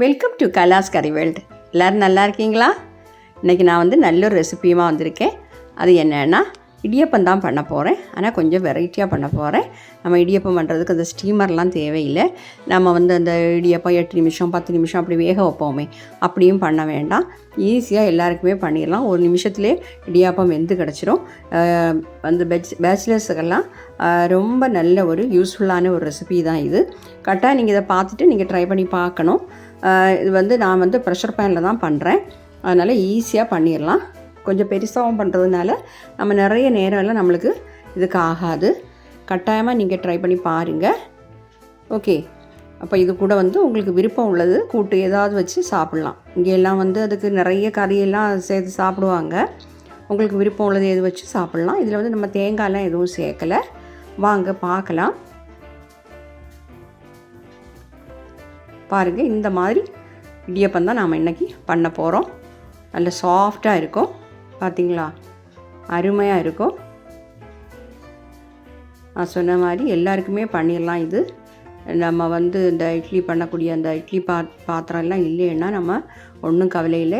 Welcome to கலாஸ் கரி world எல்லோரும் நல்லா இருக்கீங்களா? இன்றைக்கி நான் வந்து நல்ல ஒரு ரெசிபியுமாக வந்திருக்கேன். அது என்னென்னா இடியப்பம் தான் பண்ண போகிறேன் ஆனால் கொஞ்சம் வெரைட்டியாக பண்ண போகிறேன் நம்ம இடியப்பம் பண்ணுறதுக்கு அந்த ஸ்டீமர்லாம் தேவையில்லை. நம்ம வந்து அந்த இடியப்பம் எட்டு நிமிஷம் பத்து நிமிஷம் அப்படி வேக வைப்போமே. அப்படியும் பண்ண வேண்டாம். ஈஸியாக எல்லாருக்குமே பண்ணிடலாம். ஒரு நிமிஷத்துலேயே இடியாப்பம் வெந்து கிடச்சிரும். அந்த பேச் பேச்சுலர்ஸுக்கெல்லாம் ரொம்ப நல்ல ஒரு யூஸ்ஃபுல்லான ஒரு ரெசிபி தான் இது. கரெக்டாக நீங்கள் இதை பார்த்துட்டு நீங்கள் ட்ரை பண்ணி பார்க்கணும். இது வந்து நான் வந்து ப்ரெஷர் பேனில் தான் பண்ணுறேன் அதனால் ஈஸியாக பண்ணிடலாம் கொஞ்சம் பெருசாகவும் பண்ணுறதுனால நம்ம நிறைய நேரம் எல்லாம் நம்மளுக்கு இதுக்கு ஆகாது. கட்டாயமாக நீங்கள் ட்ரை பண்ணி பாருங்கள் ஓகே அப்போ இது கூட வந்து உங்களுக்கு விருப்பம் உள்ளது. கூட்டு ஏதாவது வச்சு சாப்பிட்லாம். இங்கே எல்லாம் வந்து அதுக்கு நிறைய கறியெல்லாம் சேர்த்து சாப்பிடுவாங்க. உங்களுக்கு விருப்பம் உள்ளது எது வச்சு சாப்பிட்லாம். இதில் வந்து நம்ம தேங்காய்லாம் எதுவும் சேர்க்கலை. வாங்க பார்க்கலாம். பாருங்கள் இந்த மாதிரி இடியப்பம் தான் நாம் இன்றைக்கி பண்ண போகிறோம் நல்ல சாஃப்டாக இருக்கும். பார்த்தீங்களா அருமையாக இருக்கும். நான் சொன்ன மாதிரி எல்லாருக்குமே பண்ணிடலாம் இது. நம்ம வந்து இந்த இட்லி பண்ணக்கூடிய அந்த இட்லி பா பாத்திரம்லாம் இல்லைன்னா நம்ம ஒன்றும் கவலையில்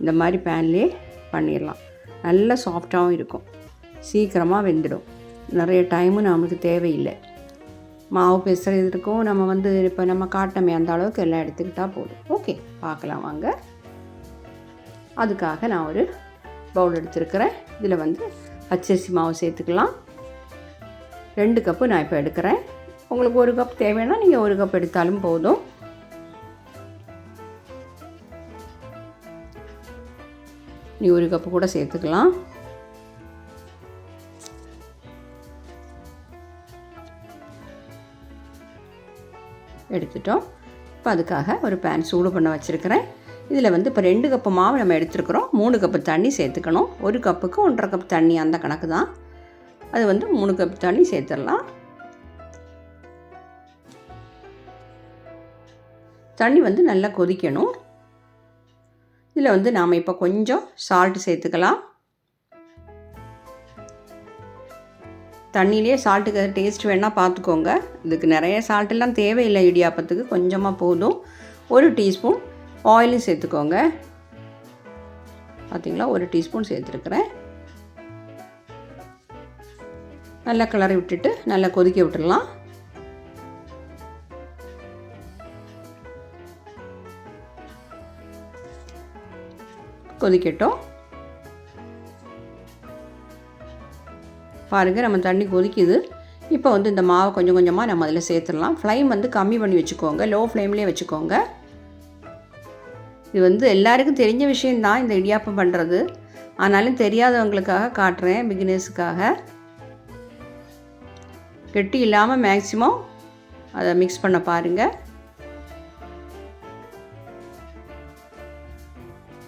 இந்த மாதிரி பேன்லேயே பண்ணிடலாம். நல்ல சாஃப்டாகவும் இருக்கும். சீக்கிரமாக வெந்துடும். நிறைய டைமும் நம்மளுக்கு தேவையில்லை. மாவு பிசைறதுக்கும் நம்ம வந்து இப்போ நம்ம காட்டமே அந்த அளவுக்கு எல்லாம் எடுத்துக்கிட்டால் போதும். ஓகே பார்க்கலாம் வாங்க. அதுக்காக நான் ஒரு பவுல் எடுத்துருக்கிறேன். இதில் வந்து பச்சரிசி மாவு சேர்த்துக்கலாம். ரெண்டு கப்பு நான் இப்போ எடுக்கிறேன். உங்களுக்கு ஒரு கப் தேவைன்னா நீங்கள் ஒரு கப் எடுத்தாலும் போதும். நீ ஒரு கப்பு கூட சேர்த்துக்கலாம். எடுத்துட்டோம். இப்போ அதுக்காக ஒரு பேன் சூடு பண்ண வச்சுருக்கிறேன். இதில் வந்து இப்போ ரெண்டு கப்பு மாவு நம்ம எடுத்துருக்குறோம். மூணு கப்பு தண்ணி சேர்த்துக்கணும். ஒரு கப்புக்கு ஒன்றரை கப் தண்ணி அந்த கணக்கு தான் அது வந்து மூணு கப் தண்ணி சேர்த்துடலாம். தண்ணி வந்து நல்லா கொதிக்கணும். இதில் வந்து நாம் இப்போ கொஞ்சம் சால்ட்டு சேர்த்துக்கலாம். தண்ணியிலே சால்ட்டுக்கு டேஸ்ட் வேணால் பார்த்துக்கோங்க. இதுக்கு நிறைய சால்ட்டெல்லாம் தேவையில்லை இடியாப்பத்துக்கு. கொஞ்சமாக போதும். ஒரு டீஸ்பூன் ஆயிலும் சேர்த்துக்கோங்க. பார்த்திங்களா? ஒரு டீஸ்பூன் சேர்த்துருக்குறேன். நல்லா கிளறி விட்டுட்டு நல்லா கொதிக்க விட்டுடலாம். கொதிக்கட்டும். பாருங்கள் நம்ம தண்ணி கொதிக்குது. இப்போ வந்து இந்த மாவை கொஞ்சம் கொஞ்சமாக நம்ம அதில் சேர்த்துடலாம். ஃப்ளைம் வந்து கம்மி பண்ணி வச்சுக்கோங்க. லோ ஃப்ளேம்லேயே வச்சுக்கோங்க. இது வந்து எல்லாருக்கும் தெரிஞ்ச விஷயந்தான் இந்த இடியாப்பம் பண்ணுறது ஆனாலும் தெரியாதவங்களுக்காக காட்டுறேன் பிகினர்ஸுக்காக கெட்டி இல்லாமல் மேக்ஸிமம் அதை மிக்ஸ் பண்ண பாருங்கள்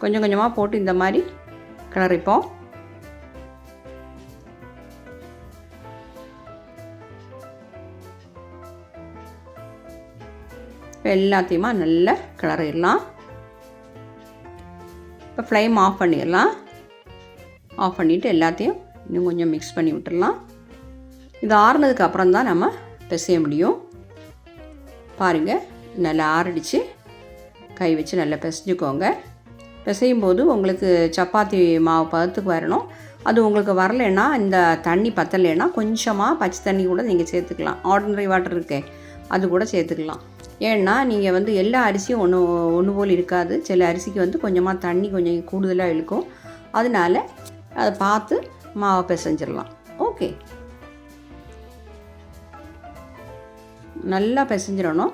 கொஞ்சம் கொஞ்சமாக போட்டு இந்த மாதிரி கிளறிப்போம். எல்லாத்தையுமா நல்லா கிளறிடலாம். இப்போ ஃப்ளேம் ஆஃப் பண்ணிடலாம். ஆஃப் பண்ணிவிட்டு எல்லாத்தையும் இன்னும் கொஞ்சம் மிக்ஸ் பண்ணி விட்டுடலாம். இது ஆறுனதுக்கு அப்புறம் தான் நம்ம பிசைய முடியும். பாருங்கள் நல்லா ஆறடிச்சு. கை வச்சு நல்லா பிசைஞ்சுக்கோங்க. பிசையும் போது உங்களுக்கு சப்பாத்தி மாவு பதத்துக்கு வரணும். அது உங்களுக்கு வரலைன்னா இந்த தண்ணி பத்தலைன்னா கொஞ்சமாக பச்சை தண்ணி கூட நீங்கள் சேர்த்துக்கலாம். ஆர்டினரி வாட்டர் இருக்கே அது கூட சேர்த்துக்கலாம். ஏன்னா நீங்கள் வந்து எல்லா அரிசியும் ஒன்று ஒன்று போல் இருக்காது. சில அரிசிக்கு வந்து கொஞ்சமாக தண்ணி கொஞ்சம் கூடுதலாக இழுக்கும். அதனால அதை பார்த்து மாவை பிசைஞ்சிடலாம். ஓகே. நல்லா பிசைஞ்சிடணும்.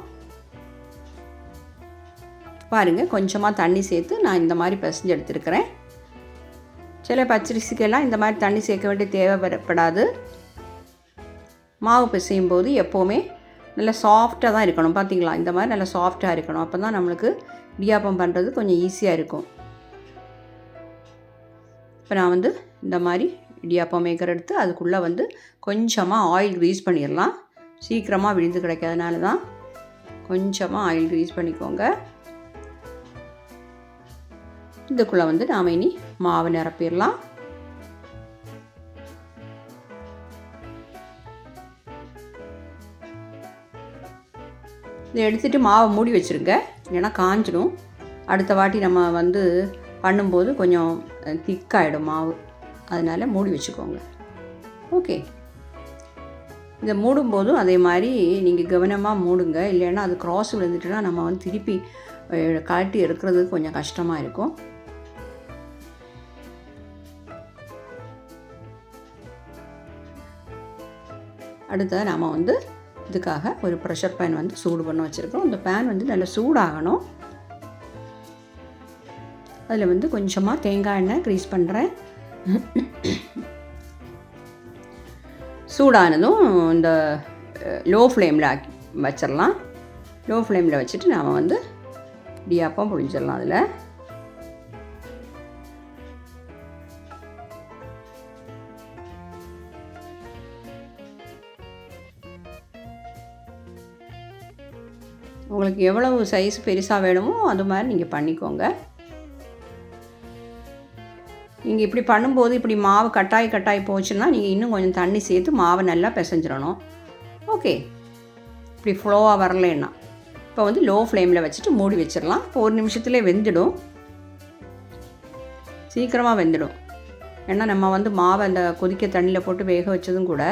பாருங்கள் கொஞ்சமாக தண்ணி சேர்த்து நான் இந்த மாதிரி பிசைஞ்சு எடுத்துருக்கிறேன். சில பச்சரிசிக்கெல்லாம் இந்த மாதிரி தண்ணி சேர்க்க வேண்டிய தேவைப்படாது மாவு பிசையும் போது எப்போவுமே நல்லா சாஃப்டாக தான் இருக்கணும். பார்த்தீங்களா இந்த மாதிரி நல்லா சாஃப்டாக இருக்கணும். அப்போ தான் நம்மளுக்கு இடியாப்பம் பண்ணுறது கொஞ்சம் ஈஸியாக இருக்கும். இப்போ நான் வந்து இந்த மாதிரி இடியாப்பம் மேக்கர் எடுத்து அதுக்குள்ளே வந்து கொஞ்சமாக ஆயில் க்ரீஸ் பண்ணிடலாம். சீக்கிரமாக விழுந்து கிடைக்காதனால தான் கொஞ்சமாக ஆயில் க்ரீஸ் பண்ணிக்கோங்க. இதுக்குள்ளே வந்து நாம் இனி மாவு நிரப்பிடலாம். இதை எடுத்துகிட்டு மாவை மூடி வச்சுருங்க. ஏன்னா காஞ்சிடும் அடுத்த வாட்டி நம்ம வந்து பண்ணும்போது கொஞ்சம் திக்காயிடும் மாவு. அதனால் மூடி வச்சுக்கோங்க. ஓகே. இதை மூடும்போதும் அதே மாதிரி நீங்கள் கவனமாக மூடுங்க. இல்லைன்னா அது க்ராஸ் விழுந்துட்டுனா நம்ம வந்து திருப்பி கழட்டி எடுக்கிறது கொஞ்சம் கஷ்டமாக இருக்கும். அடுத்த நாம் வந்து இதுக்காக ஒரு ப்ரெஷர் பேன் வந்து சூடு பண்ண வச்சுருக்கோம். அந்த பேன் வந்து நல்லா சூடாகணும். அதில் வந்து கொஞ்சமாக தேங்காய் எண்ணெய் க்ரீஸ் பண்ணுறேன் சூடானதும் இந்த லோ ஃப்ளேமில் ஆக்கி வச்சிடலாம் லோ ஃப்ளேமில் வச்சுட்டு நாம் வந்து இடியாப்பம் புழிஞ்சிடலாம் அதில். உங்களுக்கு எவ்வளவு சைஸ் பெருசாக வேணுமோ அது மாதிரி நீங்கள் பண்ணிக்கோங்க. நீங்கள் இப்படி பண்ணும்போது இப்படி மாவு கட்டாய் கட்டாய் போச்சுன்னா நீங்கள் இன்னும் கொஞ்சம் தண்ணி சேர்த்து மாவை நல்லா பிசைஞ்சிடணும். ஓகே இப்படி ஃப்ளோவாக வரலன்னா. இப்போ வந்து லோ ஃப்ளேமில் வச்சுட்டு மூடி வச்சிடலாம். இப்போ ஒரு நிமிஷத்துலேயே வெந்துடும். சீக்கிரமாக வெந்துடும். ஏன்னா நம்ம வந்து மாவை அந்த கொதிக்க தண்ணியில் போட்டு வேக வச்சதும் கூட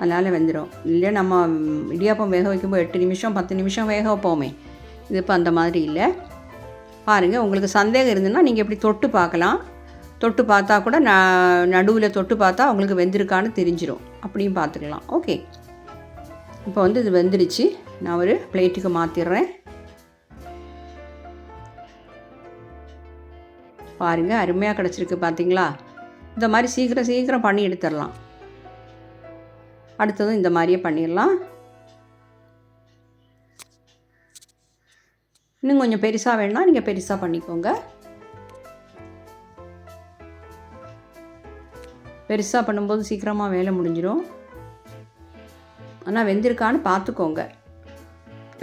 அதனால் வெந்துடும் இல்லை நம்ம இடியாப்பம் வேக வைக்கும்போது எட்டு நிமிஷம் பத்து நிமிஷம் வேக வைப்போமே. இது இப்போ அந்த மாதிரி இல்லை. பாருங்கள் உங்களுக்கு சந்தேகம் இருந்ததுன்னா நீங்கள் இப்படி தொட்டு பார்க்கலாம். தொட்டு பார்த்தா கூட ந நடுவில் தொட்டு பார்த்தா உங்களுக்கு வெந்திருக்கான்னு தெரிஞ்சிடும் அப்படியும் பார்த்துக்கலாம். ஓகே. இப்போ வந்து இது வெந்துடுச்சு. நான் ஒரு பிளேட்டுக்கு மாற்றிடுறேன் பாருங்கள் அருமையாக கிடச்சிருக்கு பார்த்தீங்களா இந்த மாதிரி சீக்கிரம் சீக்கிரம் பண்ணி எடுத்துடலாம் அடுத்ததும் இந்த மாதிரியே பண்ணிடலாம். இன்னும் கொஞ்சம் பெருசாக வேணும்னா நீங்கள் பெருசாக பண்ணிக்கோங்க. பெருசாக பண்ணும்போது சீக்கிரமாக வேலை முடிஞ்சிடும் ஆனால் வெந்திருக்கான்னு பார்த்துக்கோங்க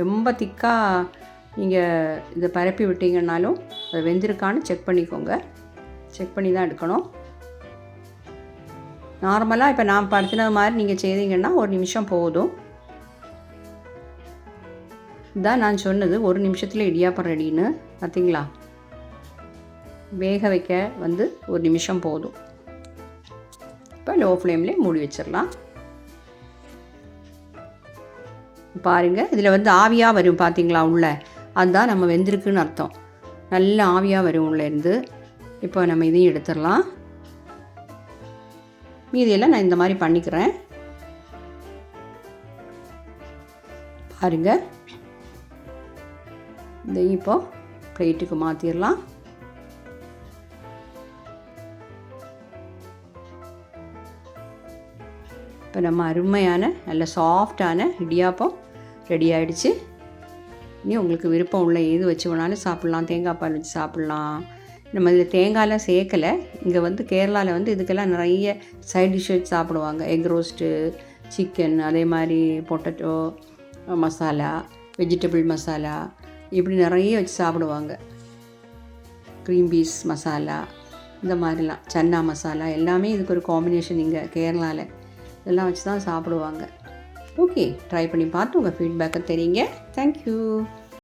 ரொம்ப திக்காக நீங்கள் இதை பரப்பி விட்டீங்கன்னாலும் அது வெந்திருக்கான்னு செக் பண்ணிக்கோங்க. செக் பண்ணி தான் எடுக்கணும். நார்மலாக இப்போ நான் படுத்தினது மாதிரி நீங்கள் செய்தீங்கன்னா ஒரு நிமிஷம் போதும். இதான் நான் சொன்னது ஒரு நிமிஷத்தில் இடியாப்பம் ரெடின்னு. பார்த்தீங்களா வேக வைக்க வந்து ஒரு நிமிஷம் போதும். இப்போ லோ ஃப்ளேம்லேயே மூடி வச்சிடலாம். பாருங்கள் இதில் வந்து ஆவியாக வரும் பார்த்தீங்களா உள்ள? அதுதான் நம்ம வெந்திருக்குன்னு அர்த்தம். நல்ல ஆவியாக வரும் உள்ளேருந்து இப்போ நம்ம இதையும் எடுத்துடலாம். மீதியெல்லாம் நான் இந்த மாதிரி பண்ணிக்கிறேன். பாருங்க. இதையும் இப்போ பிளேட்டுக்கு மாற்றிடலாம் இப்போ நம்ம அருமையான நல்ல சாஃப்டான இடியாப்பம் ரெடி ஆயிடுச்சு. இனி உங்களுக்கு விருப்பம் உள்ள எது வச்சு வேணாலும் சாப்பிட்லாம். தேங்காய் பால் வச்சு சாப்பிட்லாம். நம்ம இதில் தேங்காயெலாம் சேர்க்கலை. இங்கே வந்து கேரளாவில் வந்து இதுக்கெல்லாம் நிறைய சைட் டிஷ்ஷஸ் சாப்பிடுவாங்க. எக் ரோஸ்ட்டு சிக்கன் அதே மாதிரி பொட்டட்டோ மசாலா வெஜிடபிள் மசாலா இப்படி நிறைய வச்சு சாப்பிடுவாங்க. க்ரீன் பீஸ் மசாலா இந்த மாதிரிலாம் சன்னா மசாலா எல்லாமே இதுக்கு ஒரு காம்பினேஷன் இங்கே கேரளாவில். இதெல்லாம் வச்சு தான் சாப்பிடுவாங்க. ஓகே ட்ரை பண்ணி பார்த்து உங்கள் ஃபீட்பேக்கை தெரியுங்க. தேங்க்யூ